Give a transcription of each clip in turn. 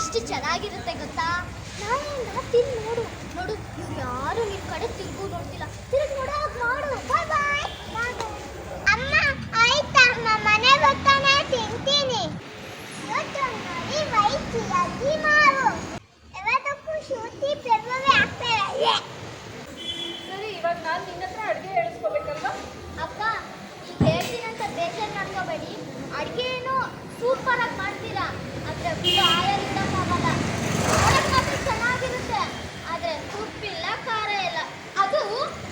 ಎಷ್ಟು ಚೆನ್ನಾಗಿರುತ್ತೆ ಗೊತ್ತಾ? ನಾಳೆಯಿಂದ ತಿನ್ ನೋಡು. ನೋಡು ಇವ್ರು ಯಾರು? ನಿನ್ನ ಕಡೆ ತಿರುಗು ನೋಡ್ತಿಲ್ಲ. ತಿರುಗಿ ನೋಡೋಕ್ ಮಾಡು ಬಾಯ್ ಬಾಯ್ ಅಮ್ಮ ಆಯ್ತಾ? ಅಮ್ಮ ಮನೆ ಬರ್ತಾನೆ ತಿಂತೀನಿ. ಇವತ್ತು ನೋಡಿ ವೈಸಿ ಅಜ್ಜಿ ಮಾವು ಯಾವತ್ತಕ್ಕೂ ಶೂತಿ ಪ್ರಭಾವೆ ಆಗ್ತಾರೆ ಸರಿ ಇವಾಗ ನಾನು ನಿನ್ನ ಹತ್ರ ಅಡುಗೆ ಹೇಳಿಸ್ಕೋಬೇಕಲ್ವಾ? ಅಪ್ಪ ಈಗ ಹೇಳ್ತೀನಂತ ಬೇಜಾರು ಮಾಡ್ಕೋಬೇಡಿ. ಅಡುಗೆ ಏನೋ ಸೂಪರಾಗಿ ಮಾಡ್ತೀರಾ? ಆದರೆ ಫುಲ್ ಆಯಲ್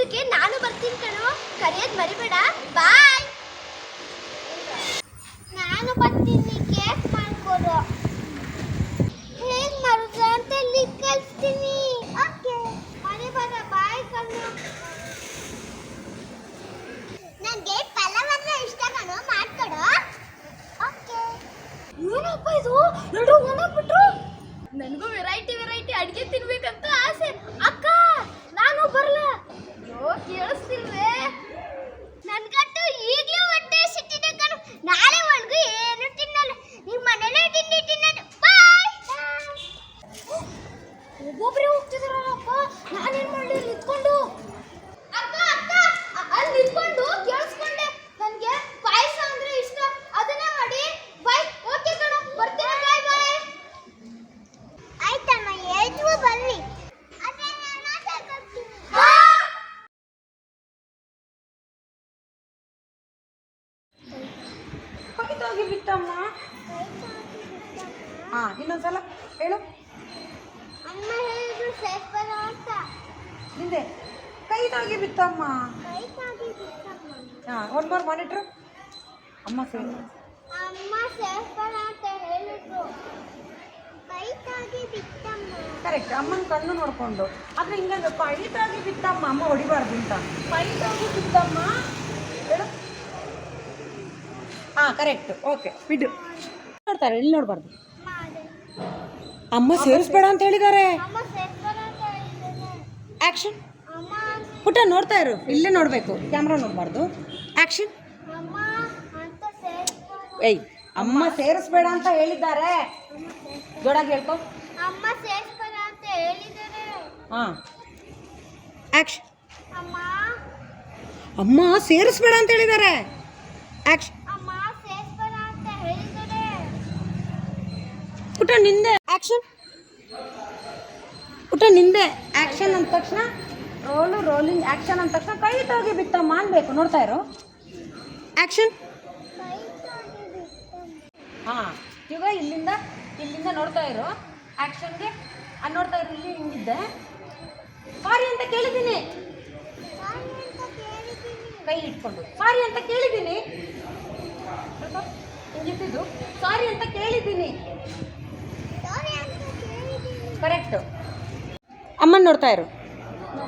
ಊಟಕ್ಕೆ ನಾನು ಬರ್ತೀನಿ ಕಣೋ. ಕರೆಯೋದು ಮರಿಬೇಡ. ಬಾಯ್ ನಾನು ಬರ್ತೀನಿ ಕೇಕ್ ಮಾಡ್ಕೊಡು. ಹೇಗೆ ಮಾಡೋದು ಅಂತ ಕಲಿಸ್ತೀನಿ. ಓಕೆ ಮರಿಬೇಡ ಬಾಯ್ ಕಣ್ಣು. ನನಗೆ ಪಲಾವ್ ಅಂದ್ರೆ ಇಷ್ಟ ಕಣೋ, ಮಾಡ್ಕೊಡು. ಓಕೆ ಏನಪ್ಪ ಇದು? ಎಲ್ಲರೂ ಒಣಗ್ಬಿಟ್ರು? ನನಗೂ ವೆರೈಟಿ ವೆರೈಟಿ ಅಡುಗೆ ಅಂತ ಹಾ ಒನ್ ಮೋರ್ ಮಾನಿಟ್ರು ಅಮ್ಮ ಬಿಟ್ಟಮ್ಮ ಕರೆಕ್ಟ್ ಅಮ್ಮನ ಕಣ್ಣು ನೋಡ್ಕೊಂಡು. ಆದ್ರೆ ಹಿಂಗೆ ಆಗಿ ಬಿತ್ತಮ್ಮ. ಅಮ್ಮ ಹೊಡಿಬಾರ್ದು ಅಂತ. ಪೈಟಾಗಿ ಬಿತ್ತಮ್ಮ. ಹೇಳು. ಹಾ ಕರೆಕ್ಟ್ ಓಕೆ ಬಿಡು. ನೋಡ್ತಾರೆ ಇಲ್ಲಿ ನೋಡ್ಬಾರ್ದು. ಅಮ್ಮ ಸೇರಿಸ್ಬೇಡ ಅಂತ ಹೇಳಿದ್ದಾರೆ. ಅಮ್ಮ ಸೇಫ್ ಬರೋ ಅಂತ ಹೇಳಿದ್ದೇನೆ ಆಕ್ಷನ್ ಅಮ್ಮ ಪುಟ್ಟ ನೋಡ್ತಾ ಇರು, ಇಲ್ಲೇ ನೋಡಬೇಕು ಕ್ಯಾಮ್ರಾ ನೋಡಬಾರ್ದು. ಸೇಫ್ ಏಯ್, ಅಮ್ಮ ಸೇರಿಸ್ಬೇಡ ಅಂತ ಹೇಳಿದ್ದಾರೆ. ಜೋರಾಗಿ ಹೇಳ್ಕೊ. ಅಮ್ಮ ಸೇಫ್ ಅಂತ ಹೇಳಿದ್ದಾರೆ ಹಾಂ. ಆಕ್ಷನ್ ಅಮ್ಮ ಸೇರಿಸ್ಬೇಡ ಅಂತ ಹೇಳಿದ್ದಾರೆ. ಅಮ್ಮ ಅಂತ ಪುಟ್ಟ ನಿಂದೆ. ಆಕ್ಷನ್ ಪುಟ್ಟ ನಿಂದೆ. ಆಕ್ಷನ್ ಅಂದ ತಕ್ಷಣ ರೋಲು, ರೋಲಿಂಗ್ ಆಕ್ಷನ್ ಅಂತ ತಕ್ಷಣ ಕೈ ತೋಗಿ ಬಿತ್ತಮ್ಮ ಮಾಡಬೇಕು ನೋಡ್ತಾ ಇರೋ? ಬಿಟ್ಟಮ್ಮ ಹಾಂ, ಇವಾಗ ಇಲ್ಲಿಂದ ಇಲ್ಲಿಂದ ನೋಡ್ತಾ ಇರೋ ಆ್ಯಕ್ಷನ್ಗೆ ಅಲ್ಲಿ ನೋಡ್ತಾ ಇರೋ ಇಲ್ಲಿ ಹಿಂಗಿದ್ದೆ. ಸಾರಿ ಅಂತ ಕೇಳಿದ್ದೀನಿ. ಕೈ ಇಟ್ಕೊಂಡು. ಸಾರಿ ಅಂತ ಕೇಳಿದ್ದೀನಿ. ಕೇಳಿದ್ದೀನಿ ಸಾರಿ ಅಂತ ಕೇಳಿದ್ದೀನಿ. ಕರೆಕ್ಟ್ ಅಮ್ಮನ ನೋಡ್ತಾ ಇರು.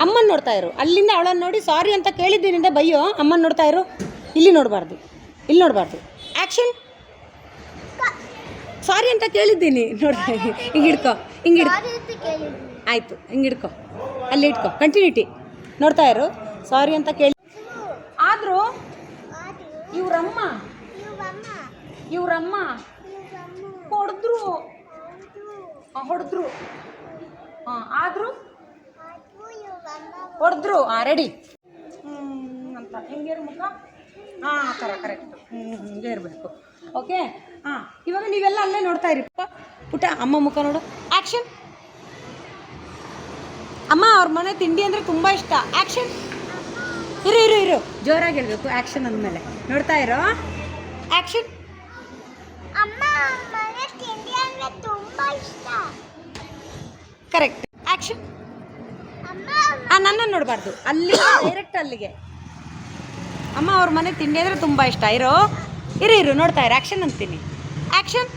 ಅಮ್ಮನ ನೋಡ್ತಾ ಇರು. ಅಲ್ಲಿಂದ ಅವಳನ್ನು ನೋಡಿ ಸಾರಿ ಅಂತ ಕೇಳಿದ್ದೀನಿಂದ ಬಯ್ಯೋ ಬೈಯೋ ಅಮ್ಮನ ನೋಡ್ತಾ ಇರು. ಇಲ್ಲಿ ನೋಡಬಾರ್ದು. ಇಲ್ಲಿ ನೋಡಬಾರ್ದು. ಆ್ಯಕ್ಷನ್ ಸಾರಿ ಅಂತ ಕೇಳಿದ್ದೀನಿ. ನೋಡ್ತಾ ಹಿಂಗೆ ಹಿಡ್ಕೊ ಹಿಂಗೆ ಹಿಡ್ಕೊ. ಆಯಿತು ಹಿಂಗೆ ಹಿಡ್ಕೊ. ಅಲ್ಲಿ ಇಟ್ಕೊ. ಕಂಟಿನ್ಯೂಟಿ ನೋಡ್ತಾ ಇರು. ಸಾರಿ ಅಂತ ಕೇಳಿ ಆದರೂ ಇವರಮ್ಮ ಇವ್ರಮ್ಮ ಹೊಡೆದ್ರು. ಹೊಡೆದ್ರು. ಹಾಂ ಆದರೂ ಹೊಡೆದ್ರು ಆ ರೆಡಿ ಅಂತ. ಹೆಂಗೆ ಮುಖ? ಹಾಂ ಕರ ಕರೆಕ್ಟ್ ಹ್ಞೂ ಹಿಂಗೆ ಇರಬೇಕು. ಓಕೆ ಹಾಂ ಇವಾಗ ನೀವೆಲ್ಲ ಅಲ್ಲೇ ನೋಡ್ತಾ ಇರಿ. ಪುಟ್ಟ ಪುಟ್ಟ ಅಮ್ಮ ಮುಖ ನೋಡು. ಆ್ಯಕ್ಷನ್ ಅಮ್ಮ ಅವ್ರ ಮನೆ ತಿಂಡಿ ಅಂದರೆ ತುಂಬ ಇಷ್ಟ. ಆ್ಯಕ್ಷನ್ ಇರು ಇರು ಇರು. ಜೋರಾಗಿ ಹೇಳ್ಬೇಕು ಆ್ಯಕ್ಷನ್ ಅಂದಮೇಲೆ. ನೋಡ್ತಾ ಇರೋ? ಆ್ಯಕ್ಷನ್ ಕರೆಕ್ಟ್ ಆ್ಯಕ್ಷನ್ ಆ, ನನ್ನನ್ನು ನೋಡಬಾರ್ದು. ಅಲ್ಲಿ ಡೈರೆಕ್ಟ್ ಅಲ್ಲಿಗೆ. ಅಮ್ಮ, ಅವ್ರ ಮನೆ ತಿಂಡಿ ಅಂದರೆ ತುಂಬ ಇಷ್ಟ. ಇರೋ, ಇರು ಇರು, ನೋಡ್ತಾ ಇರು. ಆ್ಯಕ್ಷನ್ ಅಂತೀನಿ. ಆ್ಯಕ್ಷನ್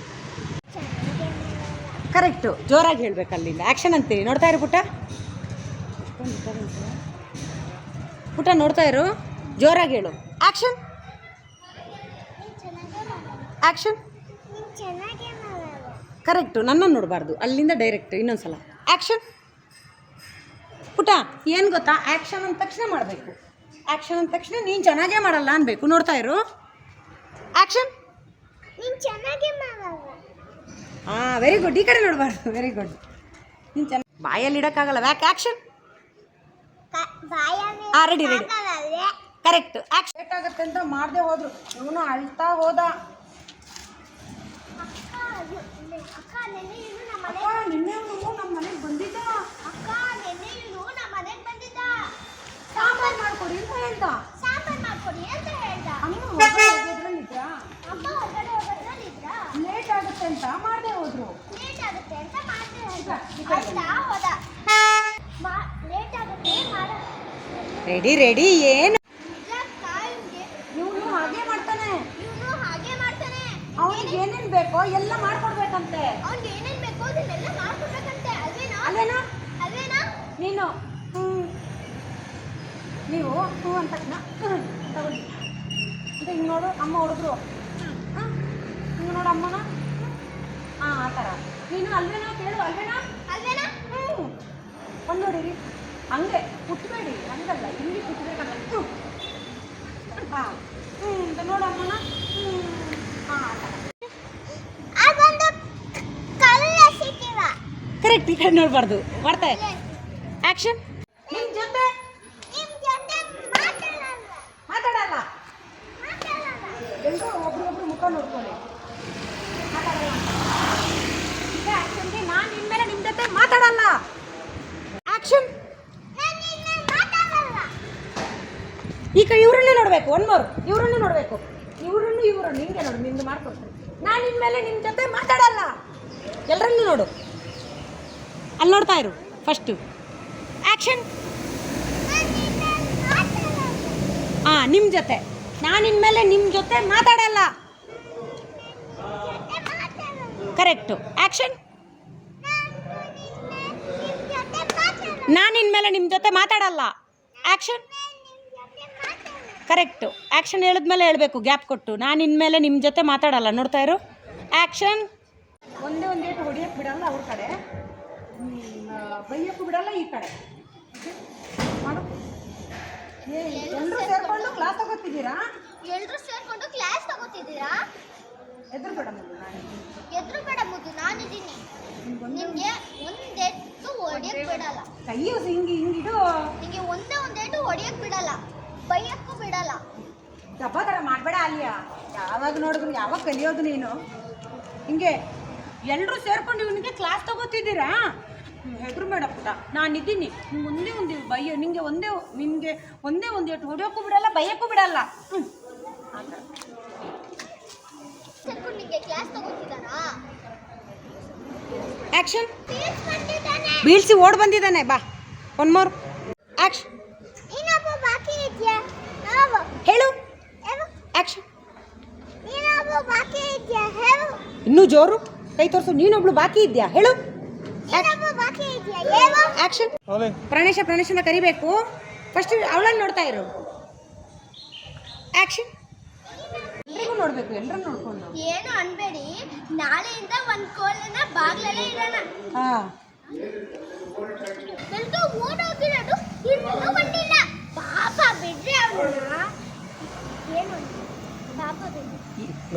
ಕರೆಕ್ಟು ಜೋರಾಗಿ ಹೇಳ್ಬೇಕು ಅಲ್ಲಿಂದ. ಆ್ಯಕ್ಷನ್ ಅಂತೀನಿ. ನೋಡ್ತಾ ಇರು ಪುಟ್ಟ. ಪುಟ್ಟ, ನೋಡ್ತಾ ಇರು. ಜೋರಾಗಿ ಹೇಳು. ಚೆನ್ನಾಗೇ ಮಾಡಲ್ಲ ಕರೆಕ್ಟು ನನ್ನನ್ನು ನೋಡಬಾರ್ದು. ಅಲ್ಲಿಂದ ಡೈರೆಕ್ಟ್ ಇನ್ನೊಂದ್ಸಲ. ಆ್ಯಕ್ಷನ್ ಪುಟ ಏನು ಗೊತ್ತಾ? ಆ್ಯಕ್ಷನ್ ಅಂದ ತಕ್ಷಣ ಮಾಡಬೇಕು. ಆ್ಯಕ್ಷನ್ ಅಂದ ತಕ್ಷಣ ನೀನು ಚೆನ್ನಾಗೇ ಮಾಡಲ್ಲ ಅನ್ಬೇಕು. ನೋಡ್ತಾ ಇರು. ಆ್ಯಕ್ಷನ್ ನೀನು ಚೆನ್ನಾಗೇ ಮಾಡಲ್ಲ. ಹಾಂ ವೆರಿ ಗುಡ್ ಈ ಕಡೆ ನೋಡಬಾರ್ದು. ವೆರಿ ಗುಡ್ ನೀನು ಚೆನ್ನಾಗಿ ಬಾಯಲ್ಲಿ ಇಡೋಕ್ಕಾಗಲ್ಲ. ವ್ಯಾಕ್ ಆ್ಯಕ್ಷನ್ ಹಾಂ ready ready correct action late ಆಗುತ್ತೆ ಅಂತ ಮಾಡದೆ ಹೋದ್ರು. ಇವನು ಅಳ್ತಾ ಹೋದ. ಅಕ್ಕ ನಿನ್ನೆ ನಮ್ಮ ಮನೆಗೆ ಬಂದಿದ್ದ ಅಕ್ಕ ನೆನ್ನೆ ಇವ್ನು ನಮ್ಮ ಮನೆಗೆ ಬಂದಿದ್ದ ಸಾಂಬಾರು ಮಾಡ್ಕೊಡಿ ಅಂತ ಹೇಳ್ದ. ಸಾಂಬಾರ್ ಮಾಡ್ಕೊಡಿ ಅಂತ ಹೇಳ್ದ. ಅಮ್ಮ ಹೊರಗಡೆ ಹೋಗೋದ್ರಲ್ಲಿದ್ರ ಅಮ್ಮ ಹೊರಗಡೆ ಹೋಗೋದ್ರಲ್ಲಿದ್ರ ಲೇಟ್ ಆಗುತ್ತೆ ಅಂತ ಮಾಡದೆ ಹೋದ್ರು. ಲೇಟ್ ಆಗುತ್ತೆ ಅಂತ ಮಾಡ್ದೆ ಹೋದ ಆಯ್ತಾ? ಹೋದ. ಲೇಟ್ ಆಗುತ್ತೆ ಮಾಡ. ರೆಡಿ ರೆಡಿ ಏನು? ಇವನು ಹಾಗೆ ಮಾಡ್ತಾನೆ. ಇವನು ಹಾಗೆ ಮಾಡ್ತಾನೆ. ಅವನಿಗೆ ಏನೇನು ಬೇಕೋ ಎಲ್ಲ ಮಾಡ್ಕೊಡ್ಬೇಕಂತೆ. ಅವನಿಗೆ ಏನೇನ್ ಬೇಕೋ ಅದನ್ನೆಲ್ಲ ಮಾಡ್ಕೊಡ್ಬೇಕಂತೆ ಅಲ್ವೇನಾ? ಅಲ್ವೇನಾ? ಅಲ್ವೇನಾ? ನೀನು ಹ್ಞೂ ನೀವು ಹ್ಞೂ ಅಂತ ತಕ್ಷಣ ತಗೊಳ್ಳಿ. ಇದು ಹಿಂಗೆ ನೋಡು ಅಮ್ಮ ಹೊಡೆದ್ರು ಹಿಂಗೆ ನೋಡು ಅಮ್ಮನ. ಹಾಂ ಆ ಥರ ನೀನು ಅಲ್ವೇನೋ ಕೇಳು ಅಲ್ವೇನೋ? ಅಲ್ವೇನಾ? ಹ್ಞೂ. ಒಂದು ನೋಡಿರಿ ಹಂಗೆ ಕುಟ್ಬೇಡಿ ಹಂಗಲ್ಲ ಇಲ್ಲಿ ಕುಟ್ಬೇಕಲ್ಲ ಹ್ಞೂ. ಹಾಂ. ಹ್ಞೂ ಅಂತ ನೋಡಮ್ಮನ ಹ್ಞೂ. ಹಾಂ ಎಸಿತೀವ. ಕರೆಕ್ಟ್ ಈ ಕಡೆ ನೋಡಬಾರ್ದು. ಮಾಡ್ತಾ ಆ್ಯಕ್ಷನ್ ನಿಮ್ಮ ಜೊತೆ ನಿಮ್ ಜೊತೆ ಮಾತಾಡಲ್ಲ ಮಾತಾಡಲ್ಲ ಮಾತಾಡಲ್ಲ ಎಲ್ಲರೂ ಒಬ್ರೊಬ್ರು ಮುಖ ನೋಡ್ಕೊಳ್ಳಿ ಮಾತಾಡಲ್ಲ ಈಗ ಆ್ಯಕ್ಷನ್ಗೆ ನಾನು ಇನ್ಮೇಲೆ ನಿಮ್ಮ ಜೊತೆ ಮಾತಾಡಲ್ಲ ಆ್ಯಕ್ಷನ್ ನಾನು ನಿನ್ನ ಮಾತಾಡಲ್ಲ ಈಗ ಇವ್ರನ್ನೇ ನೋಡಬೇಕು ಒನ್ ಇವ್ರನ್ನೇ ನೋಡಬೇಕು. ಇವ್ರನ್ನು ಇವ್ರನ್ನು ಹಿಂಗೆ ನೋಡು ನಿಮ್ದು ಮಾಡ್ಕೊಡ್ತೀನಿ ನಾನು ಇನ್ಮೇಲೆ ನಿಮ್ಮ ಜೊತೆ ಮಾತಾಡಲ್ಲ. ಎಲ್ಲರನ್ನೂ ನೋಡು. ಅಲ್ಲಿ ನೋಡ್ತಾ ಇರು ಫಸ್ಟು ಆ್ಯಕ್ಷನ್ ಹಾ ನಿಮ್ಮ ಜೊತೆ. ನಾನು ಇನ್ಮೇಲೆ ನಿಮ್ಮ ಜೊತೆ ಮಾತಾಡಲ್ಲ. ಕರೆಕ್ಟು ಆ್ಯಕ್ಷನ್ ನಾನು ಮೇಲೆ ನಿಮ್ ಜೊತೆ ಮಾತಾಡಲ್ಲ. ನಾನು ಇನ್ಮೇಲೆ ನಿಮ್ಮ ಜೊತೆ ಮಾತಾಡಲ್ಲ ಆ್ಯಕ್ಷನ್ ಕರೆಕ್ಟು. ಆ್ಯಕ್ಷನ್ ಹೇಳಿದ್ಮೇಲೆ ಹೇಳಬೇಕು ಗ್ಯಾಪ್ ಕೊಟ್ಟು. ನಾನು ಇನ್ಮೇಲೆ ನಿಮ್ಮ ಜೊತೆ ಮಾತಾಡಲ್ಲ ನೋಡ್ತಾ ಇರು. ಆ್ಯಕ್ಷನ್ ಒಂದೇ ಒಂದೇ ಹೊಡಿಯೋಕ್ಕೆ ಬಿಡಲ್ಲ ಅವ್ರ ಕಡೆ. ಬೈಯಕ್ಕೂ ಬಿಡಲ್ಲ ಈ ಕಡೆ. ಮಾಡು ಎಲ್ಲರೂ ಸೇರ್ಕೊಂಡು ಕ್ಲಾಸ್ ತಗೋತಿದ್ದೀರಾ? ಎಲ್ಲರೂ ಸೇರ್ಕೊಂಡು ಕ್ಲಾಸ್ ತಗೋತಿದ್ದೀರಾ? ಎದುರು ಬೇಡ ನಾನು ಎದ್ರು ಬೇಡ ಮುದ್ದು ನಾನಿದ್ದೀನಿ ನಿಮ್ಗೆ ಒಂದೆಟ್ಟು ಹೊಡಿಯಕ್ಕೆ ಬಿಡಲ್ಲ. ಕೈ ಹಿಂಗೆ ಹಿಂಗಿಡು ನಿಮಗೆ ಒಂದೇ ಒಂದೇಟು ಹೊಡಿಯಕ್ ಬಿಡಲ್ಲ. ಬೈಯಕ್ಕೂ ಬಿಡಲ್ಲ. ದಬ್ಬ ಥರ ಮಾಡಬೇಡ ಅಲ್ಲಿಯ. ಯಾವಾಗ ನೋಡಿದ್ರು ಯಾವಾಗ ಕಲಿಯೋದು ನೀನು? ಹಿಂಗೆ ಎಲ್ಲರೂ ಸೇರ್ಕೊಂಡು ಇವನಿಗೆ ಕ್ಲಾಸ್ ತಗೋತಿದ್ದೀರಾ? ಹೆದ್ರು ಬೇಡ ನಾನು ನಾನಿದ್ದೀನಿ ನಿಮ್ಗೆ ಒಂದೇ ಒಂದು ಬೈಯ. ನಿಮಗೆ ಒಂದೇ ನಿಮಗೆ ಒಂದೇ ಒಂದು ಎಷ್ಟು ಹೊಡೆಯೋಕ್ಕೂ ಬಿಡಲ್ಲ ಬೈಯೋಕ್ಕೂ ಬಿಡಲ್ಲ. ಹ್ಞೂ ನಿಮಗೆ ಕ್ಲಾಸ್ ತಗೋತಿದ್ದಾರಾ? ಆ್ಯಕ್ಷನ್ ಬೀಳ್ಸಿ ಓಡ್ ಬಂದಿದ್ದಾನೆ. ಬಾ. ಒನ್ ಮೋರ್ ಆ್ಯಕ್ಷನ್ ಇನ್ನೊಬ್ಬ ಬಾಕಿ ಇದೆಯಾ ನಾವು ಹೇಳು. ಆ್ಯಕ್ಷನ್ ಇನ್ನೊಬ್ಬ ಬಾಕಿ ಇದೆಯಾ? ಹೇಳು. ಇನ್ನೂ ಜೋರು? ಕೈ ತೋರಿಸು ನೀನೊಬ್ಳು ಬಾಕಿ ಇದೆಯಾ? ಹೇಳು. ಆಕ್ಷನ್ ಬಾಕಿ ಇದೆಯಾ? ಹೇಳು. ಆ್ಯಕ್ಷನ್ ಪ್ರಾಣೇಶ ಪ್ರಾಣೇಶನ ಕರಿಬೇಕು. ಫಸ್ಟ್ ಅವಳನ್ನು ನೋಡ್ತಾ ಇರು. ಆ್ಯಕ್ಷನ್ ಎಲ್ರಿಗೂ ನೋಡಬೇಕು ಎಲ್ಲರೂ ನೋಡ್ಕೊಂಡು. ಏನು ಅನ್ಬೇಡಿ. ನಾಳೆಯಿಂದ ಒಂದು ಕೋಲನ್ನ ಬಾಗ್ಲಲ್ಲೇ ಇರೋಣ ಹಾ. ಓಡೋಗಿರೋದು ಇನ್ನೂ ಬಂದಿಲ್ಲ. ಪಾಪ ಬಿಡ್ರಿ ಬಿಡ್ರಿ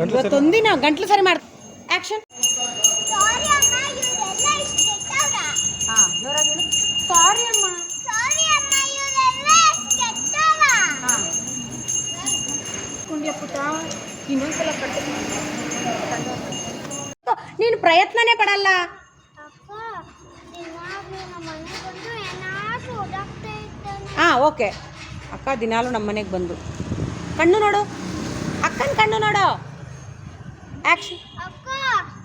ಇವತ್ತೊಂದಿನ ಗಂಟ್ಲು ಸರಿ ಮಾಡ್ ಆ್ಯಕ್ಷನ್ ಸಾರಿ ಅಮ್ಮ ಕುಂಡ್ಯ ಪುಟ್ಟ ಇನ್ನೊಂದ್ಸಲ ನೀನು ಪ್ರಯತ್ನನೇ ಪಡಲ್ಲ. ಹಾಂ ಓಕೆ. ಅಕ್ಕ ದಿನಾಲು ನಮ್ಮ ಮನೆಗೆ ಬಂದು. ಕಣ್ಣು ನೋಡು. ಅಕ್ಕನ ಕಣ್ಣು ನೋಡು. ಆ್ಯಕ್ಷನ್ ಅಕ್ಕ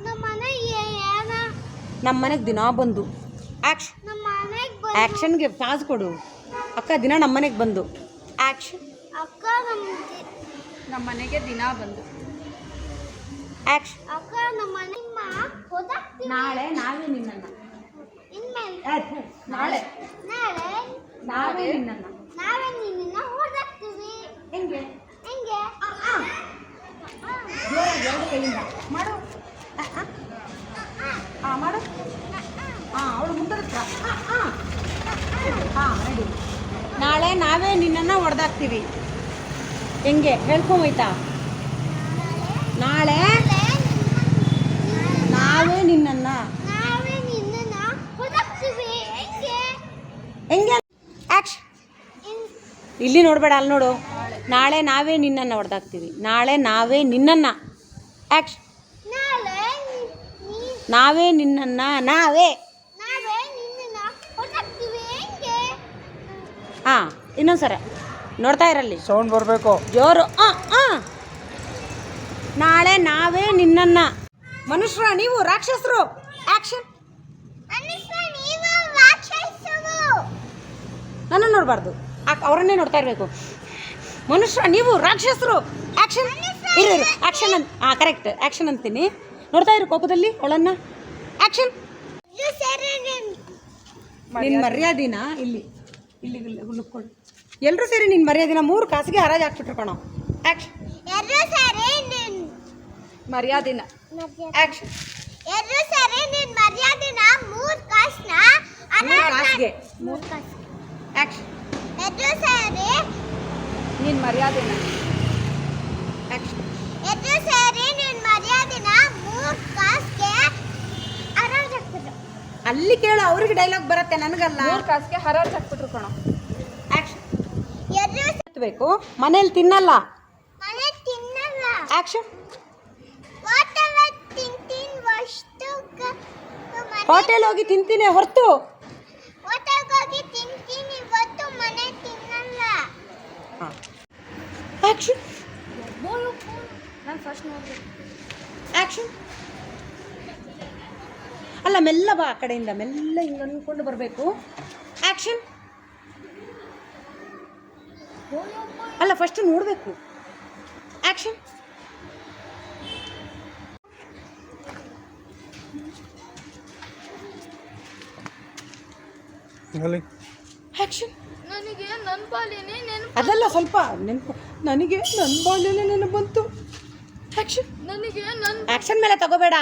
ನಮ್ಮ ಮನೆ ಏನ? ನಮ್ಮ ಮನೆಗೆ ದಿನ ಬಂದು. ಆ್ಯಕ್ಷನ್ ನಮ್ಮ ಮನೆಗೆ ಬಂದು ಆ್ಯಕ್ಷನ್ಗೆ ಪಾಸ್ ಕೊಡು. ಅಕ್ಕ ದಿನ ನಮ್ಮ ಮನೆಗೆ ಬಂದು. ಆ್ಯಕ್ಷನ್ ಅಕ್ಕ ನಮ್ಮ ನಮ್ಮ ಮನೆಗೆ ದಿನ ಬಂದು. ಆ್ಯಕ್ಷನ್ ಅಕ್ಕ ನಮ್ಮ ಮನೆ ನಾಳೆ ನಾವೇ ನಿನ್ನನ್ನು. ಇನ್ಮೇಲೆ. ನಾಳೆ. ನಾಳೆ ನಾವೇ ನಿನ್ನನ್ನು. ನಾವೇ ನಿನ್ನ ಹೋದಾಗ್ತೀವಿ ಹೆಂಗೆ? ಎರಡು ಕೈಯಿಂದ ಮಾಡು. ಹಾಂ ಮಾಡು. ಹಾಂ ಅವಳು ಮುಂದಕ್ಕೆ ಹಾಂ ರೆಡಿ ನಾಳೆ ನಾವೇ ನಿನ್ನನ್ನು ಹೊಡೆದಾಕ್ತೀವಿ. ಹೆಂಗೆ? ಹೇಳ್ಕೊಂಬೋಯ್ತಾ ನಾಳೆ ನಾವೇ ನಿನ್ನನ್ನು ಹೆಂಗೆ? ಇಲ್ಲಿ ನೋಡಬೇಡ ಅಲ್ಲಿ ನೋಡು. ನಾಳೆ ನಾವೇ ನಿನ್ನನ್ನು ಹೊಡೆದಾಕ್ತೀವಿ. ನಾಳೆ ನಾವೇ ನಿನ್ನನ್ನು. ಆಕ್ಷನ್ ನಾಳೆ ನಾವೇ ನಿನ್ನನ್ನು ನಾವೇ. ಹಾಂ ಇನ್ನೊಂದ್ಸರ. ನೋಡ್ತಾ ಇರಲಿ. ಸೌಂಡ್ ಬರಬೇಕು. ಜೋರು. ಹಾಂ ಹಾಂ ನಾಳೆ ನಾವೇ ನಿನ್ನನ್ನ. ಮನುಷ್ಯರ ನೀವು ರಾಕ್ಷಸರು. ಆಕ್ಷನ್ ನಾನು ನೀವು ರಾಕ್ಷಸರು. ನನ್ನ ನೋಡಬಾರ್ದು. ಅವರನ್ನೇ ನೋಡ್ತಾ ಇರಬೇಕು. ಮನುಷ್ಯರ ನೀವು ರಾಕ್ಷಸರು. ಆಕ್ಷನ್ ಇರು ಇರು. ಆಕ್ಷನ್ ಅಂತ ಹಾಂ ಕರೆಕ್ಟ್ ಆಕ್ಷನ್ ಅಂತೀನಿ. ನೋಡ್ತಾ ಇರು ಕೋಪದಲ್ಲಿ ಅವಳನ್ನ. ಆಕ್ಷನ್ ನಿನ್ ನಿನ್ನ ಮರ್ಯಾದಿನ? ಇಲ್ಲಿ. ಇಲ್ಲಿ ಹುಡುಕೊಂಡು ಎಲ್ಲರೂ ಸೇರಿ ನಿನ್ನ ಮರ್ಯಾದಿನ ಮೂರು ಕಾಸಿಗೆ ಹರಾಜು ಹಾಕ್ಬಿಟ್ರು ಕಣೋ. ಆಕ್ಷನ್ ನಿನ್ ಮರ್ಯಾದಿನ. ಆಕ್ಷನ್ ಎರಡು ಸರಿ ನಿನ್ ಮೂರು ಮೂರ್ ಕಾಸ್ನ ಮೂರು ಕಾಸಿಗೆ. ಆಕ್ಷನ್ ಕಾಸು ಆ್ಯಕ್ಷನ್ ಎರಡು ಸರಿ ನಿನ್ನ ಮರ್ಯಾದೆನ? ಎರಡು ಸರಿ ನಿನ್ ಮರ್ಯಾದೆನ ಮೂರ್ ಕಾಸ್ಗೆ ಅರಾಜ್ ಹಾಕ್ಬಿಟ್ರು. ಅಲ್ಲಿ ಕೇಳು ಅವ್ರಿಗೆ ಡೈಲಾಗ್ ಬರುತ್ತೆ ನನಗಲ್ಲ. ಮೂರು ಕಾಸಿಗೆ ಹರಾಜ್ ಹಾಕ್ಬಿಟ್ರು ಕಣೋ. ಬೇಕು ಎರಡು ಎತ್ತಬೇಕು. ಮನೇಲಿ ತಿನ್ನಲ್ಲ. ಮನೆ ತಿನ್ನಲ್ಲ. ವಸ್ತು ಹೋಟೆಲ್ ಹೋಗಿ ತಿಂತೀನಿ ಹೊರತು ಹೋಟೆಲ್ಗೋಗಿ ತಿಂತೀನಿ ಇವತ್ತು ಮನೆ ತಿನ್ನಲ್ಲ ಆ್ಯಕ್ಷನ್ ನಾನು ಫಸ್ಟ್ ನೋಡ್ಬೇಕು ಆ್ಯಕ್ಷನ್ ಅಲ್ಲ ಮೆಲ್ಲ ಬಾ ಆ ಕಡೆಯಿಂದ ಮೆಲ್ಲ ಹಿಂಗೆ ಅನ್ಕೊಂಡು ಬರಬೇಕು. ಆ್ಯಕ್ಷನ್ ಅಲ್ಲ ಫಸ್ಟ್ ನೋಡಬೇಕು. ಆ್ಯಕ್ಷನ್ ಆ್ಯಕ್ಷನ್ ನನಗೆ ನನ್ನ ನೆನಪು. ಅದಲ್ಲ ಸ್ವಲ್ಪ ನೆನಪು. ನನಗೆ ನನ್ನ ಬಾಲ್ಯನೇ ನೆನಪು ಬಂತು ಆ್ಯಕ್ಷನ್ ನನಗೆ ನನ್ನ ಆ್ಯಕ್ಷನ್ ಮೇಲೆ ತಗೋಬೇಡ.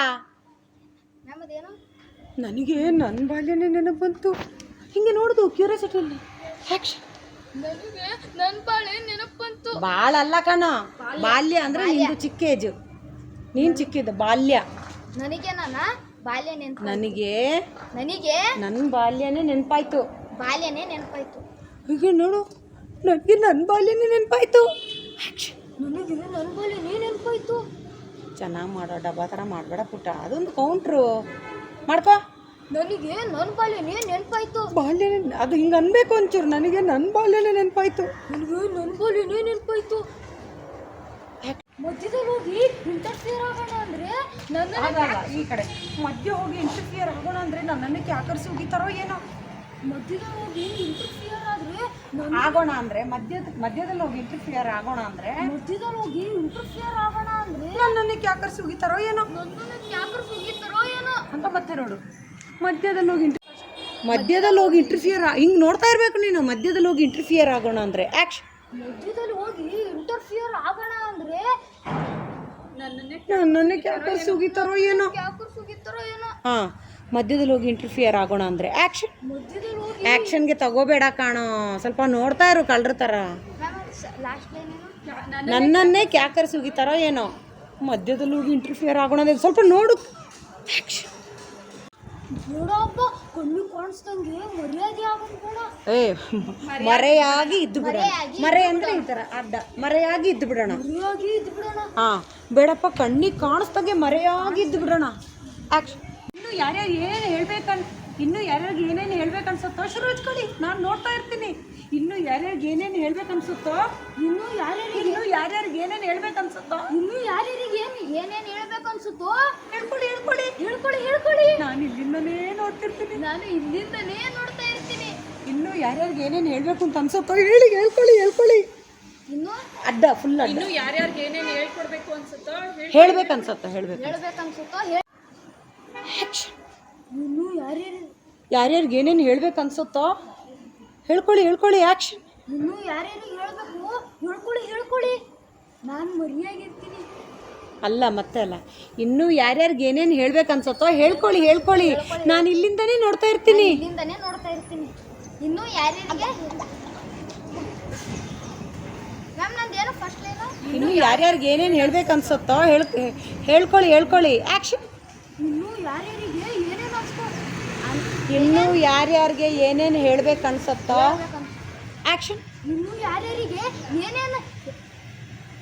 ನಮ್ಮದೇನು? ನನಗೆ ನನ್ನ ಬಾಲ್ಯನೇ ನೆನಪು ಬಂತು ಹಿಂಗೆ ನೋಡುದು ಕ್ಯೂರಿಯಾಸಿಟಿಯಲ್ಲಿ ಆ್ಯಕ್ಷನ್ ನನಗೆ ನನ್ನ ಬಾಳೆ ನೆನಪು ಬಂತು ಅಲ್ಲ ಕಣ. ಬಾಲ್ಯ. ಅಂದ್ರೆ ನಿಂದು ಚಿಕ್ಕ ಏಜು ನೀನು ಚಿಕ್ಕಿದ್ದು ಬಾಲ್ಯ. ನನಗೆ ನನ್ನ ಬಾಲ್ಯ ನೆನಪು ನನಗೆ ನನಗೆ ನನ್ನ ಬಾಲ್ಯನೇ ನೆನಪಾಯ್ತು. ಬಾಲ್ಯನೇ ನೆನಪಾಯ್ತು. ಈಗ ನೋಡು. ನನಗೆ ನನ್ನ ಬಾಲ್ಯನೇ ನೆನಪಾಯ್ತು. ಆ್ಯಕ್ಷನ್ ನನಗೆ ನನ್ನ ಬಾಲ್ಯನೇ ನೆನಪಾಯ್ತು. ಚೆನ್ನಾಗಿ ಮಾಡೋ ಡಬ್ಬಾ ಥರ ಮಾಡಬೇಡ ಪುಟ್ಟ. ಅದೊಂದು ಕೌಂಟ್ರು ಮಾಡ್ಕೋ. ನನಗೆ ನನ್ನ ಬಾಲ್ಯನೇ ನೆನಪಾಯ್ತು? ಬಾಲ್ಯನೇ ಅದು ಹಿಂಗೆ ಅನ್ಬೇಕು ಒಂಚೂರು. ನನಗೆ ನನ್ನ ಬಾಲ್ಯನೇ ನೆನಪಾಯ್ತು. ನನಗೆ ನನ್ನ ಬಾಲ್ಯನೇ ನೆನಪಾಯ್ತು. ಮಧ್ಯದಲ್ಲಿ ಹೋಗಿ ಇಂಟರ್ಫಿಯರ್ ಆಗೋಣ ಅಂದ್ರೆ ನನ್ನ ಆಗಲ್ಲ ಈ ಕಡೆ. ಮಧ್ಯೆ ಹೋಗಿ ಇಂಟರ್ಫಿಯರ್ ಆಗೋಣ ಅಂದ್ರೆ ನನ್ನನ್ನು ಕ್ಯಾಕರ್ಸಿ ಹೋಗಿತಾರೋ ಏನೋ? ಮಧ್ಯದಲ್ಲಿ ಹೋಗಿ ಇಂಟರ್ಫಿಯರ್ ಆದ್ರೆ ಆಗೋಣ ಅಂದ್ರೆ ಮಧ್ಯದ ಮಧ್ಯದಲ್ಲಿ ಹೋಗಿ ಇಂಟರ್ಫಿಯರ್ ಆಗೋಣ ಅಂದ್ರೆ? ಮಧ್ಯದಲ್ಲಿ ಹೋಗಿ ಇಂಟರ್ಫಿಯರ್ ಆಗೋಣ ಅಂದ್ರೆ ನನ್ನನ್ನು ಕ್ಯಾಕರ್ಸಿ ಹೋಗಿತಾರೋ ಏನೋ? ನನ್ನನ್ನು ಯಾಕರ್ ಹೋಗಿತಾರೋ ಅಂತ ಮತ್ತೆ ನೋಡು. ಮಧ್ಯದಲ್ಲಿ ಹೋಗಿ ಇಂಟರ್ ಮಧ್ಯದಲ್ಲಿ ಹೋಗಿ ಇಂಟರ್ಫಿಯರ್ ಹಿಂಗೆ ನೋಡ್ತಾ ಇರಬೇಕು ನೀನು. ಮಧ್ಯದಲ್ಲಿ ಹೋಗಿ ಇಂಟರ್ಫಿಯರ್ ಆಗೋಣ ಅಂದರೆ. ಆ್ಯಕ್ಷನ್ ಮಧ್ಯದಲ್ಲಿ ಹೋಗಿ ಇಂಟರ್ಫಿಯರ್ ಆಗೋಣ ಅಂದ್ರೆ ನನ್ನನ್ನೇ ಕ್ಯಾಕರ್ಸ್ ಹೋಗಿತಾರೋ ಏನೋ ಸುಗಿತಾರೋ ಏನೋ. ಹಾಂ ಮಧ್ಯದಲ್ಲಿ ಹೋಗಿ ಇಂಟರ್ಫಿಯರ್ ಆಗೋಣ ಅಂದರೆ. ಆ್ಯಕ್ಷನ್ ಆ್ಯಕ್ಷನ್ಗೆ ತಗೋಬೇಡ ಕಾಣೋ. ಸ್ವಲ್ಪ ನೋಡ್ತಾ ಇರು ಕಳ್ರ ಥರ ಲಾಸ್ಟ್ ಲೈನ್ ಏನು? ನನ್ನನ್ನೇ ಕ್ಯಾಕರ್ ಸುಗಿತಾರೋ ಏನೋ. ಮಧ್ಯದಲ್ಲಿ ಹೋಗಿ ಇಂಟರ್ಫಿಯರ್ ಆಗೋಣ ಅಂದ್ರೆ ಸ್ವಲ್ಪ ನೋಡು. ಆ್ಯಕ್ಷನ್ ಏ ಮರೆಯಾಗಿ ಇದ್ದು ಬಿಡೋಣ. ಮರೆ ಅಂದ್ರೆ ಈ ಥರ ಅಡ್ಡ. ಮರೆಯಾಗಿ ಇದ್ದು ಬಿಡೋಣ. ಹಾಂ ಬೇಡಪ್ಪ ಕಣ್ಣಿಗೆ ಕಾಣಿಸ್ದಂಗೆ ಮರೆಯಾಗಿ ಇದ್ದು ಬಿಡೋಣ. ಆ್ಯಕ್ಷನ್ ಇನ್ನು ಯಾರ್ಯಾರು ಏನು ಹೇಳ್ಬೇಕನ್ ಇನ್ನು ಯಾರ್ಯಾರಿಗೆ ಏನೇನು ಹೇಳ್ಬೇಕನ್ಸುತ್ತೋ ಶುರು ಹಚ್ಕೊಳ್ಳಿ. ನಾನು ನೋಡ್ತಾ ಇರ್ತೀನಿ. ಇನ್ನು ಯಾರ್ಯಾರಿಗೆ ಏನೇನು ಹೇಳ್ಬೇಕು ಅನ್ಸುತ್ತೋ ಇನ್ನು ಯಾರ್ಯಾರಿಗೆ? ಇನ್ನು ಯಾರ್ಯಾರಿಗೆ ಏನೇನು ಹೇಳ್ಬೇಕು ಅನ್ಸುತ್ತೋ ಇನ್ನು ಯಾರ್ಯಾರಿಗೆ ಏನು ಏನೇನು ಹೇಳ್ಬೇಕು ಅನ್ಸುತ್ತೋ ಹೇಳ್ಕೊಳ್ಳಿ ಹೇಳ್ಕೊಳ್ಳಿ. ಹೇಳ್ಕೊಳ್ಳಿ ಹೇಳ್ಕೊಳ್ಳಿ. ನಾನು ಇಲ್ಲಿಂದನೇ ನೋಡ್ತಿರ್ತೀನಿ. ನಾನು ಇಲ್ಲಿಂದನೇ ನೋಡ್ತಾ ಇರ್ತೀನಿ. ಇನ್ನು ಯಾರ್ಯಾರಿಗೆ ಏನೇನು ಹೇಳ್ಬೇಕು ಅಂತ ಅನ್ಸುತ್ತೋ ಹೇಳಿ ಹೇಳ್ಕೊಳ್ಳಿ ಹೇಳ್ಕೊಳ್ಳಿ. ಇನ್ನು ಅಡ್ಡ ಫುಲ್ ಅಡ್ಡ. ಇನ್ನು ಯಾರ್ಯಾರಿಗೆ ಏನೇನು ಹೇಳ್ಕೊಡ್ಬೇಕು ಅನ್ಸುತ್ತೋ ಹೇಳ್ಬೇಕು ಅನ್ಸುತ್ತೋ ಹೇಳ್ಬೇಕು ಅನ್ಸುತ್ತೋ ಹೇಳ. ಇನ್ನು ಯಾರ್ಯಾರು ಯಾರ್ಯಾರಿಗೆ ಏನೇನು ಹೇಳ್ಬೇಕನ್ಸುತ್ತೋ ಹೇಳ್ಕೊಳ್ಳಿ ಹೇಳ್ಕೊಳ್ಳಿ ಆ್ಯಕ್ಷನ್ ಇನ್ನು ಯಾರೇನು ಹೇಳಬೇಕು? ಹೇಳ್ಕೊಳ್ಳಿ ಹೇಳ್ಕೊಳ್ಳಿ. ನಾನು ಮರಿಯಾಗಿರ್ತೀನಿ. ಅಲ್ಲ ಮತ್ತೆ ಅಲ್ಲ. ಇನ್ನು ಯಾರ್ಯಾರಿಗೆ ಏನೇನು ಹೇಳ್ಬೇಕನ್ಸತ್ತೋ ಹೇಳ್ಕೊಳ್ಳಿ ಹೇಳ್ಕೊಳ್ಳಿ. ನಾನು ಇಲ್ಲಿಂದನೇ ನೋಡ್ತಾ ಇರ್ತೀನಿ. ಇಲ್ಲಿಂದನೇ ನೋಡ್ತಾ ಇರ್ತೀನಿ. ಇನ್ನು ಯಾರ್ಯಾರಿಗೆ? ಮ್ಯಾಮ್ ನಂದೇನು ಫಸ್ಟ್ ಲೈನು ಇನ್ನು ಯಾರ್ಯಾರಿಗೆ ಏನೇನು ಹೇಳ್ಬೇಕನ್ಸುತ್ತೋ ಹೇಳ್ ಹೇಳ್ಕೊಳ್ಳಿ ಹೇಳ್ಕೊಳ್ಳಿ. ಆ್ಯಕ್ಷನ್ ಇನ್ನು ಯಾರ್ಯಾರಿಗೆ ಏನೇನು ಅನ್ಸ್ಕೊ ಇನ್ನು ಯಾರ್ಯಾರಿಗೆ ಏನೇನು ಹೇಳ್ಬೇಕನ್ಸುತ್ತೋ ಆ್ಯಕ್ಷನ್ ಇನ್ನು ಯಾರ್ಯಾರಿಗೆ ಏನೇನು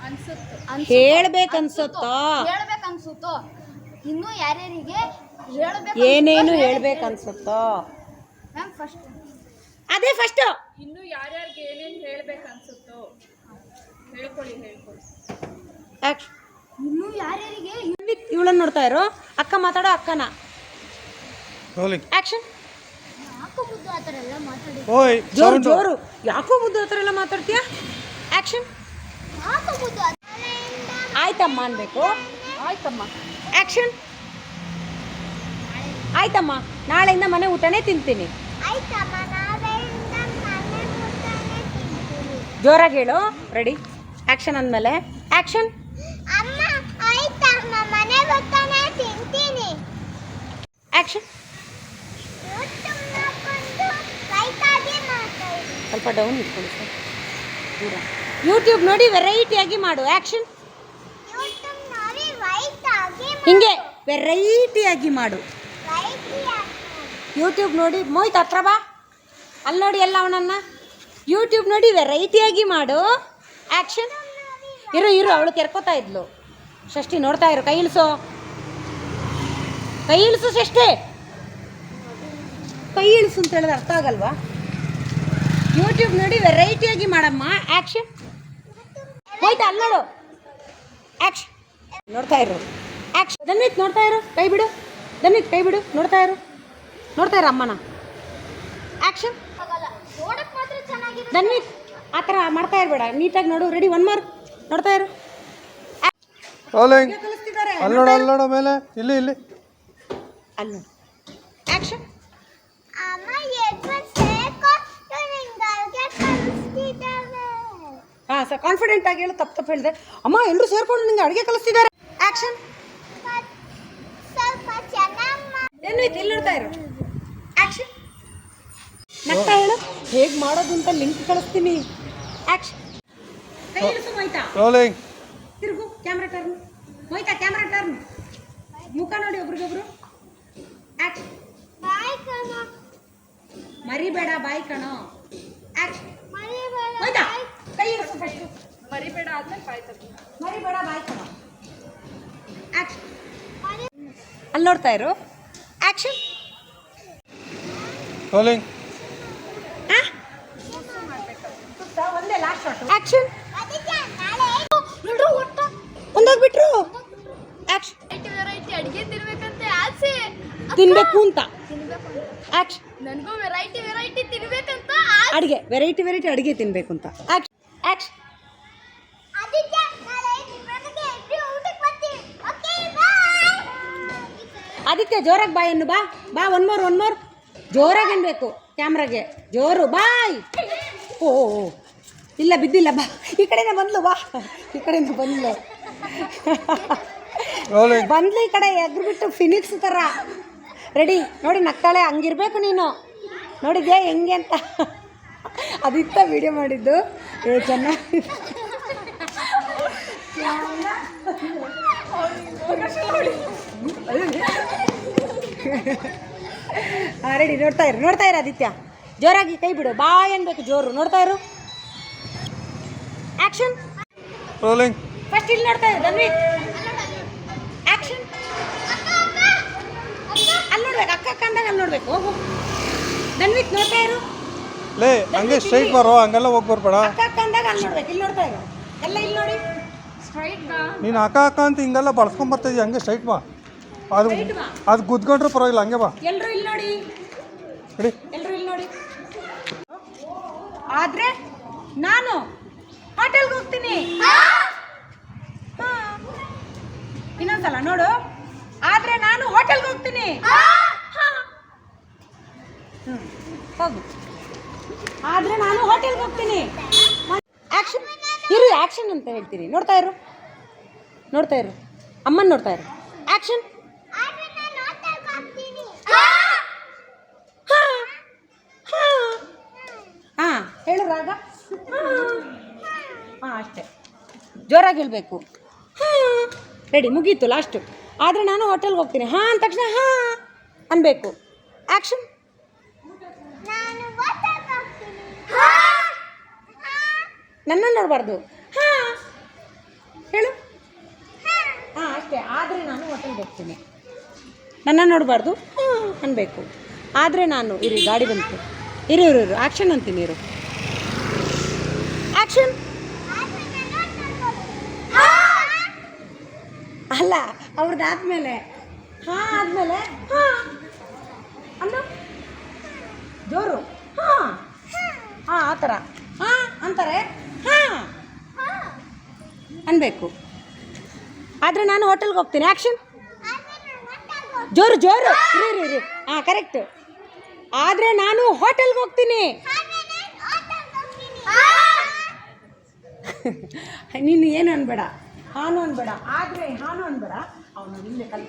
ಅನ್ಸುತ್ತೆ? ಹೇಳ್ಬೇಕು ಅನ್ಸುತ್ತೋ? ಇನ್ನು ಯಾರ್ಯಾರಿಗೆ ಹೇಳ್ಬೇಕು ಏನೇನು ಹೇಳ್ಬೇಕನ್ಸುತ್ತೋ ಮ್ಯಾಮ್ ಫಸ್ಟ್ ಅದೇ ಫಸ್ಟು ಇನ್ನು ಯಾರ್ಯಾರಿಗೆ ಏನೇನು ಹೇಳ್ಬೇಕು ಅನ್ಸುತ್ತೋ? ಹೇಳ್ಕೊಳ್ಳಿ ಹೇಳ್ಕೊಳ್ಳಿ. ಆ್ಯಕ್ಷನ್ ಇನ್ನು ಯಾರ್ಯಾರಿಗೆ ಇವಳನ್ನ ನೋಡ್ತಾ ಇರೋ. ಅಕ್ಕ ಮಾತಾಡೋ ಅಕ್ಕನ. ಆ್ಯಕ್ಷನ್ ಆ ಥರ ಜೋರು ಜೋರು. ಯಾಕೋ ಮುದ್ದು ಹತ್ರ ಎಲ್ಲ ಮಾತಾಡ್ತೀಯಾ? ಆ್ಯಕ್ಷನ್ ಯಾಕೋ ಆಯ್ತಮ್ಮ ಅನ್ಬೇಕು. ಆಯ್ತಮ್ಮ. ಆ್ಯಕ್ಷನ್ ಆಯ್ತಮ್ಮ. ನಾಳೆಯಿಂದ ಮನೆ ಊಟನೇ ತಿಂತೀನಿ. ಆಯ್ತಮ್ಮ ನಾಳೆಯಿಂದ ಮನೆ ಊಟನೇ ತಿಂತೀನಿ. ಜೋರಾಗಿ ಹೇಳು. ರೆಡಿ ಆ್ಯಕ್ಷನ್ ಅಂದಮೇಲೆ. ಆ್ಯಕ್ಷನ್ ಅಮ್ಮ ಆಯ್ತಮ್ಮ ಮನೆ ಊಟನೇ ತಿಂತೀನಿ. ಆ್ಯಕ್ಷನ್ ಸ್ವಲ್ಪ ಡೌನ್ ಇಟ್ಕೊಳ್ಳಿ ಸರ್. ದೂರ. ಯೂಟ್ಯೂಬ್ ನೋಡಿ ವೆರೈಟಿಯಾಗಿ ಮಾಡು. ಆ್ಯಕ್ಷನ್ ಹಿಂಗೆ ವೆರೈಟಿಯಾಗಿ ಮಾಡು. ಯೂಟ್ಯೂಬ್ ನೋಡಿ ಮೋಯ್ತು ಹತ್ರ ಬಾ. ಅಲ್ಲಿ ನೋಡಿ ಎಲ್ಲ ಅವನನ್ನ. ಯೂಟ್ಯೂಬ್ ನೋಡಿ ವೆರೈಟಿಯಾಗಿ ಮಾಡು. ಆ್ಯಕ್ಷನ್ ಇರು ಇರು ಅವಳು ಕೆರ್ಕೋತಾ ಇದ್ಲು. ಷಷ್ಠಿ ನೋಡ್ತಾ ಇರು ಕೈ ಇಳಿಸೋ. ಕೈ ಇಳಿಸು ಷಷ್ಠಿ. ಕೈ ಇಳಿಸು ಅಂತ ಹೇಳಿದ್ರೆ ಅರ್ಥ ಆಗಲ್ವಾ? ಯೂಟ್ಯೂಬ್ ನೋಡಿ ಆಗಿ ಮಾಡಮ್ಮ. ಆಕ್ಷನ್ ಹೋಯ್ತು ಅಲ್ಲಿ ನೋಡು. ಆಕ್ಷನ್ ನೋಡ್ತಾ ಇರು. ಆಕ್ಷನ್ ದನ್ವಿತ್ ನೋಡ್ತಾ ಇರು. ಕೈ ಬಿಡು. ದನ್ವಿತ್ ಕೈ ಬಿಡು. ನೋಡ್ತಾ ಇರು. ನೋಡ್ತಾ ಇರು ಅಮ್ಮನ. ಆ್ಯಕ್ಷನ್ ಚೆನ್ನಾಗಿರುತ್ತೆ ದನ್ವಿತ್ ಆ ಥರ ಮಾಡ್ತಾ ಇರಬೇಡ. ನೀಟಾಗಿ ನೋಡು. ರೆಡಿ ಒನ್ ಮಾರ್ಕ್ ನೋಡ್ತಾ ಇರು. ಅಲ್ಲಿ ನೋಡು ಅಲ್ಲಿ ನೋಡು ಮೇಲೆ. ಇಲ್ಲಿ ಇಲ್ಲಿ. ಅಲ್ಲಿ ಆಕ್ಷನ್ ಆ್ಯಕ್ಷನ್ ಸರ್ ಕಾನ್ಫಿಡೆಂಟ್ ಆಗಿ ಹೇಳು ತಪ್ಪು ತಪ್ಪು ಹೇಳಿದೆ. ಅಮ್ಮ ಎಲ್ಲರೂ ಸೇರ್ಕೊಂಡು ನಿಂಗೆ ಅಡುಗೆ ಕಲಿಸ್ತಿದ್ದಾರೆ. ಆ್ಯಕ್ಷನ್ ಏನೈತೆ ಇಲ್ಲಿ ಇರು ಆ್ಯಕ್ಷನ್ ನಗ್ತಾ ಹೇಳು. ಹೇಗೆ ಮಾಡೋದು ಅಂತ ಲಿಂಕ್ ಕಳಿಸ್ತೀನಿ. ಆ್ಯಕ್ಷನ್ ಕೈ ಇಳಿಸು ಮೊಯ್ತಾ ರೋಲಿಂಗ್ ತಿರುಗು ಕ್ಯಾಮ್ರಾ ಟರ್ನ್ ಮೊಯ್ತಾ ಕ್ಯಾಮ್ರಾ ಟರ್ನ್ ಮುಖ ನೋಡಿ ಒಬ್ರಿಗೊಬ್ರು. ಆ್ಯಕ್ಷನ್ ಬಾಯ್ ಕಣ ಮರಿಬೇಡ ಬಾಯ್ ಕಣೋ ಆ್ಯಕ್ಷನ್ ಮರಿಬೇಡ ಮೊಯ್ತಾ ಕೈ ಇಳಿಸು ಫಸ್ಟು ಮರಿಬೇಡ ಆದ್ಮೇಲೆ ಬಾಯ್ ತಗೋ. ಮರಿಬೇಡ ಬಾಯ್ ಕಣೋ ಆ್ಯಕ್ಷನ್ ಅಲ್ಲಿ ನೋಡ್ತಾ ಇರು. ಆ್ಯಕ್ಷನ್ ರೋಲಿಂಗ್ ಒಂದೇ ಲಾಸ್ಟ್ ಶಾಟ್ ಆ್ಯಕ್ಷನ್ ಅದಕ್ಕೆ ನಾಳೆ ನೋಡು ಒಟ್ಟ ಒಂದೋಗ್ಬಿಟ್ರು. ಆ್ಯಕ್ಷನ್ ವೆರೈಟಿ ವೆರೈಟಿ ಅಡಿಗೆ ತಿನ್ಬೇಕಂತ ಆಸೆ. ತಿನ್ಬೇಕು ಅಂತ. ಆಕ್ಷನ್ ನನಗೂ ವೆರೈಟಿ ವೆರೈಟಿ ತಿನ್ಬೇಕಂತ ಅಡುಗೆ ವೆರೈಟಿ ವೆರೈಟಿ ಅಡುಗೆ ತಿನ್ನಬೇಕು ಅಂತ. ಆ್ಯಕ್ಷನ್ ಬಾಯ್ ಆದಿತ್ಯ ಜೋರಾಗಿ ಬಾಯ್ ಅನ್ನು ಬಾ. ಬಾ ಒನ್ ಮೋರ್ ಒನ್ ಮೋರ್ ಜೋರಾಗಿ ಅನ್ಬೇಕು ಕ್ಯಾಮ್ರಾಗೆ. ಜೋರು ಬಾಯ್ ಓ. ಇಲ್ಲ ಬಿದ್ದಿಲ್ಲ ಬಾ. ಈ ಕಡೆನೇ ಬಂದ್ಲು ಬಾ. ಈ ಕಡೆನೇ ಬಂದ್ಲು. ಬಂದ್ಲು ಈ ಕಡೆ ಎದ್ರು ಬಿಟ್ಟು ಫಿನಿಕ್ಸ್ ಥರ ರೆಡಿ ನೋಡಿ ನಗ್ತಾಳೆ ಹಂಗಿರ್ಬೇಕು ನೀನು. ನೋಡಿದ್ಯಾ ಹೆಂಗೆ ಅಂತ? ಅದಿತ್ತ ವಿಡಿಯೋ ಮಾಡಿದ್ದು. ಏ ಚೆನ್ನಾಗಿ ಹಾಂ ರೆಡಿ ನೋಡ್ತಾ ಇರು ನೋಡ್ತಾ ಇರು ಆದಿತ್ಯ. ಜೋರಾಗಿ ಕೈ ಬಿಡು. ಬಾಯ್ ಅನ್ಬೇಕು ಜೋರು ನೋಡ್ತಾ ಇರು. ಆ್ಯಕ್ಷನ್ ರೋಲಿಂಗ್ ಫಸ್ಟ್ ಇಲ್ಲಿ ನೋಡ್ತಾ ಇರು ಧನ್ವಿ ಆ್ಯಕ್ಷನ್ ಅಲ್ಲಿ ನೋಡ್ಬೇಕು ಅಕ್ಕ ಅಕ್ಕ ಅಂದಾಗ ಅಲ್ಲಿ ನೋಡ್ಬೇಕು. ಹೋಗು. ಧನ್ವಿತ್ ನೋಡ್ತಾ ಇರು. ಲೇ ಹಂಗೆ ಸ್ಟ್ರೈಟ್ ಬರೋ ಹಂಗೆಲ್ಲ ಹೋಗಿ ಬರ್ಬೇಡ ಅಕ್ಕ ಅಕ್ಕ ಅಲ್ಲಿ ನೋಡ್ಬೇಕು ಇಲ್ಲಿ ನೋಡ್ತಾ ಇರು. ಎಲ್ಲ ಇಲ್ಲಿ ನೋಡಿ. ಸ್ಟ್ರೈಟ್ ಬಾ. ನೀನು ಅಕ್ಕ ಅಕ್ಕ ಅಂತ ಹಿಂಗೆಲ್ಲ ಬಳಸ್ಕೊಂಡ್ ಬರ್ತಿದ್ಯ ಹಂಗೆ ಸ್ಟ್ರೈಟ್ ಬಾ. ಅದು ಅದು ಗುದ್ಕೊಂಡ್ರೆ ಪರವಾಗಿಲ್ಲ ಹಂಗೆ ಬಾ. ಎಲ್ಲರೂ ಇಲ್ಲಿ ನೋಡಿ. ರೆಡಿ ಎಲ್ಲರೂ ಇಲ್ಲಿ ನೋಡಿ. ಆದ್ರೆ ನಾನು ಹೋಟೆಲ್ಗೆ ಹೋಗ್ತೀನಿ. ಹಾ. ಇನ್ನೊಂದ್ಸಲ ನೋಡು. ಆದ್ರೆ ನಾನು ಹೋಟೆಲ್ಗೆ ಹೋಗ್ತೀನಿ. ಹೋಗು. ಆದ್ರೆ ನಾನು ಹೋಟೆಲ್ಗೆ ಹೋಗ್ತೀನಿ. ಆಕ್ಷನ್ ಇರು ಆಕ್ಷನ್ ಅಂತ ಹೇಳ್ತೀನಿ ನೋಡ್ತಾ ಇರು. ನೋಡ್ತಾ ಇರು. ಅಮ್ಮನ್ ನೋಡ್ತಾ ಇರು. ಹೋಗ್ತೀನಿ. ಹಾಂ! ಹೇಳು ರಾಗ. ಹಾಂ ಅಷ್ಟೇ. ಜೋರಾಗಿ ಹೇಳಬೇಕು. ರೆಡಿ ಮುಗೀತು ಲಾಸ್ಟು ಆದರೆ ನಾನು ಹೋಟೆಲ್ಗೆ ಹೋಗ್ತೀನಿ. ಹಾಂ ಅಂದ ತಕ್ಷಣ ಹಾಂ ಅನ್ಬೇಕು. ಆ್ಯಕ್ಷನ್ ನಾನು ಹೋಟೆಲ್ಗೆ ಹೋಗ್ತೀನಿ ನನ್ನ ನೋಡಬಾರ್ದು. ಹಾಂ. ಹೇಳು. ಹಾಂ. ಅಷ್ಟೇ. ಆದರೆ ನಾನು ಹೋಟೆಲ್ಗೆ ಹೋಗ್ತೀನಿ. ನನ್ನ ನೋಡಬಾರ್ದು. ಹಾಂ ಅನ್ಬೇಕು. ಆದರೆ ನಾನು ಇರಿ ಗಾಡಿ ಬಂತು. ಇರು ಇರು ಇರು. ಆ್ಯಕ್ಷನ್ ಅಂತೀನಿ ಇರು. ಆ್ಯಕ್ಷನ್ ಅಲ್ಲ ಅವ್ರದ್ದು ಆದಮೇಲೆ ಹಾಂ ಆದಮೇಲೆ. ಹಾಂ. ಅಂದು ಜೋರು. ಹಾಂ. ಹಾಂ ಆ ಥರ. ಹಾಂ ಅಂತಾರೆ. ಅನ್ಬೇಕು. ಆದರೆ ನಾನು ಹೋಟೆಲ್ಗೆ ಹೋಗ್ತೀನಿ. ಆ್ಯಕ್ಷನ್ ಜೋರು ಜೋರು. ರೀ ರೀ ರೀ ಹಾಂ ಕರೆಕ್ಟ್ ಆದರೆ ನಾನು ಹೋಟೆಲ್ಗೆ ಹೋಗ್ತೀನಿ. ನಾನು ಏನು ಅನ್ಬೇಡ? ಹಾನು ಅನ್ಬೇಡ. ಆದರೆ ಹಾನು ಅನ್ಬೇಡ. ಅವನು ನಿನ್ನೆ ಕಲ್